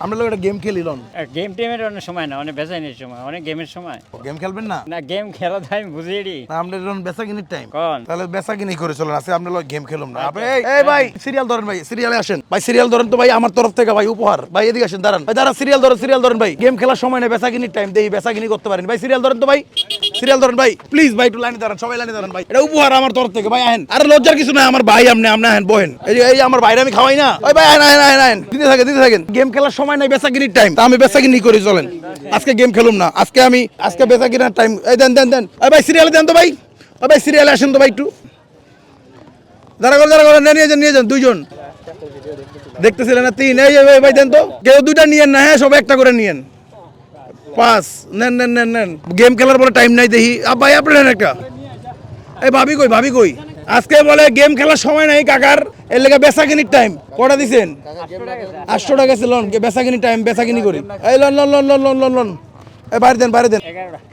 আমরা লোক একটা গেম খেলিলাম গেম টেমের অনেক সময় না অনেক বেচাইনির সময় অনেক গেমের সময়। গেম খেলবেন না? না গেম খেলা তো আমি বুঝিয়ে দিই। না আমরা এরকম বেচা কিনির টাইম কোন? তাহলে বেচা কিনি করে চলেন আজকে আমরা লোক গেম খেলুম না। আপনি এই- এই ভাই সিরিয়াল ধরেন ভাই সিরিয়ালে আসেন। ভাই সিরিয়াল ধরেন তো ভাই আমার তরফ থেকে ভাই উপহার। ভাই এদিকে আসেন দাঁড়ান। ভাই দাঁড়ান সিরিয়াল ধরেন সিরিয়াল ধরেন ভাই। গেম খেলার সময় নেই বেচা কিনির টাইম দেই বেচা কিনি করতে পারেন। ভাই সিরিয়াল ধরেন তো ভাই। সিরিয়াল ধরেন ভাই। প্লিজ ভাই একটু লাইনে দাঁড়ান সবাই লাইনে দাঁড়ান ভাই। এটা উপহার আমার তরফ থেকে ভাই আহেন। আরে লজ্জার কিছু নাই আমার ভাই আপনি আপনি আহেন বহেন। এই এই আমার ভাইরা আমি খাওয়াই না। ওই ভাই আহেন আহেন আহেন আহেন। দিতে থাকেন দিতে থাকেন। গেম খেলার সময় নাই টাইম তা আমি করি চলেন। আজকে গেম খেলুম না আজকে আমি আজকে টাইম এই দেন দেন দেন। ওই ভাই সিরিয়ালে দেন তো ভাই। ওই ভাই সিরিয়ালে আসেন তো ভাই একটু। দাঁড়া করে দাঁড়া করে নিয়ে যান নিয়ে যান দুইজন। দেখতেছিলেন না তিন। এই ভাই দেন তো। কেউ দুইটা নিয়েন না হ্যাঁ সবাই একটা করে নিয়েন। পাঁচ। নেন নেন নেন নেন। গেম খেলার পরে টাইম নাই দেখি। ভাই, আপনি নেন একটা। এই ভাবি কই ভাবি কই? আজকে বলে গেম খেলার সময় নাই, কাকার। এর লেগে বেচা কিনির টাইম কটা দিছেন? আটশো টাকা আছে, লোন। বেচা কিনি টাইম বেচা কিনি করি। এই, loan, loan, loan loan, loan loan, loan. এই, বাইরে দেন বাইরে দেন।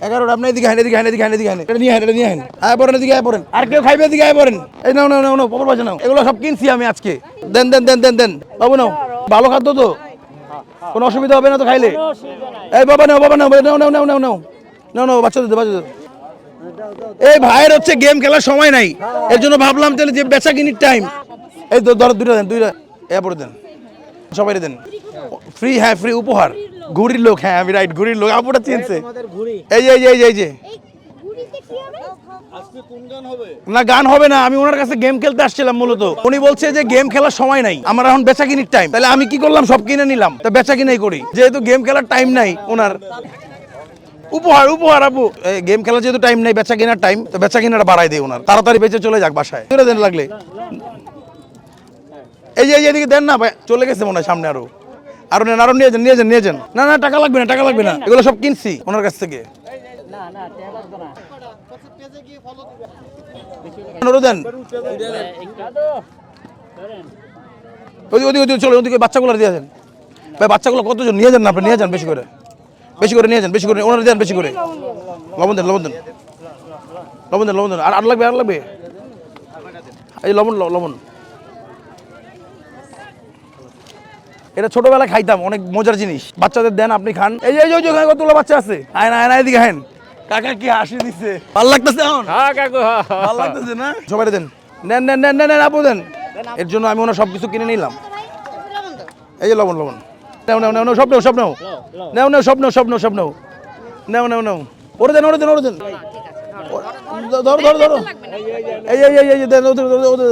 এগারোটা। আপনি এদিকে হাইন এদিকে হাইন এদিকে হাইন এদিকে হাইন এটা নিয়ে হাইন এটা নিয়ে হাইন আয় পড়েন, এদিকে আয় পড়েন। আর কেউ খাইবে, এদিকে আয় পড়েন। এই, নাও নাও নাও নাও পপর বাজে নাও। এগুলো সব কিনছি আমি আজকে। দেন দেন দেন দেন দেন। বাবু, নাও। ভালো খাদ্য তো। কোনো অসুবিধা হবে না তো খাইলে? এই বাবা নাও বাবা নাও নাও নাও নাও নাও নাও। নাও নাও বাচ্চা দিতে বাচ্চা এই ভাইয়ের হচ্ছে গেম খেলার সময় নাই। এর জন্য ভাবলাম তাহলে যে বেচা কিনির টাইম এই তো ধরো দুইটা দেন দুইটা। এ পরে দেন। সবাই দেন। ফ্রি হ্যাঁ ফ্রি উপহার। ঘুরির লোক হ্যাঁ আমি রাইট ঘুরির লোক। আপুটা চিনছে। এই যে এই যে। এই যে না গান হবে না আমি ওনার কাছে গেম খেলতে আসছিলাম মূলত। উনি বলছে যে গেম খেলার সময় নাই আমার এখন বেচা কিনির টাইম তাহলে আমি কি করলাম? সব কিনে নিলাম। তা বেচা কিনাই করি। যেহেতু গেম খেলার টাইম নাই ওনার। উপহার উপহার আপু। গেম খেলার যেহেতু টাইম নেই বেচা কেনার টাইম তো বেচা কেনাটা বাড়াই দেয় ওনার। তাড়াতাড়ি বেঁচে চলে যাক বাসায়। চলে দেন লাগলে। এই যে এই যে এদিকে দেন না ভাই। চলে গেছে মনে হয় সামনে আরও। আরও নেন আরও নিয়ে যান নিয়ে যান নিয়ে যান। না না টাকা লাগবে না টাকা লাগবে না। এগুলো সব কিনছি ওনার কাছ থেকে। ওদিকে ওদিকে চলো, ওদিকে বাচ্চাগুলো দিয়ে দেন বাচ্চাগুলো কতজন? নিয়ে যান না আপনি, নিয়ে যান বেশি করে। বেশি করে নিয়ে যান, বেশি করে, ওনারা দেন বেশি করে। লবণ দেন লবণ দেন। লবণ দেন লবণ দেন। আর আর লাগবে আর লাগবে? এই লবণ লবণ। এটা ছোটবেলায় খাইতাম, অনেক মজার জিনিস। বাচ্চাদের দেন, আপনি খান। এই যে ওই যে, ওখানে কতগুলো বাচ্চা আছে? আয়না আয়না এদিকে হেন কাকা কি হাসি দিচ্ছে ভালো লাগতেছে এখন? হ্যাঁ কাকু হ্যাঁ, হ্যাঁ। লাগতেছে না? সবাই দেন। নেন নেন নেন নেন আপু দেন। এর জন্য আমি ওনার সব কিছু কিনে নিলাম। এই যে লবণ লবণ। নেও নেও নেও নেও সব নেও সব নেও। নেও নেও। সব নেও সব নেও সব নেও। নেও নেও নেও। ওরে দেন ওরে দেন ওরে দেন। ধরো ধরো ধরো। এই এই এই এই এই, দেন ওদের ওদের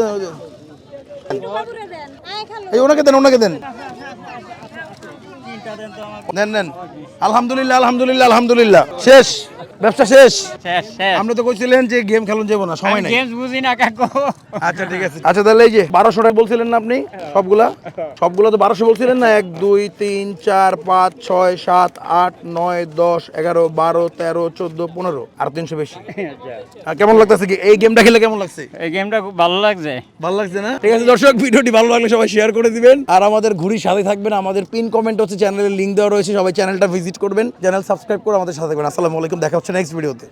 এই ওনাকে দেন ওনাকে দেন। নেন নেন। আলহামদুলিল্লাহ আলহামদুলিল্লাহ আলহামদুলিল্লাহ। শেষ। ব্যবসা শেষ? আপনি তো কইছিলেন যে গেম খেলুন যাব না সময় নাই। গেমস বুঝি না কাকু। আচ্ছা ঠিক আছে। আচ্ছা তাহলে এই যে বারোশো টাকা বলছিলেন না আপনি সবগুলা? সবগুলো তো বারোশো বলছিলেন না? এক দুই তিন চার পাঁচ ছয় সাত আট নয় দশ এগারো বারো তেরো চোদ্দ পনেরো। আর তিনশো বেশি। আর কেমন লাগতেছে কি? এই গেমটা খেলে কেমন লাগছে? এই গেমটা খুব ভালো লাগছে। ভালো লাগছে না? ঠিক আছে দর্শক ভিডিওটি ভালো লাগলে সবাই শেয়ার করে দিবেন। আর আমাদের ঘুরির সাথে থাকবেন। আমাদের পিন কমেন্ট হচ্ছে চ্যানেলের লিঙ্ক দেওয়া রয়েছে। সবাই চ্যানেলটা ভিজিট করবেন। চ্যানেল সাবস্ক্রাইব করে আমাদের সাথে থাকবেন। আসসালামু আলাইকুম দেখা হচ্ছে নেক্সট ভিডিওতে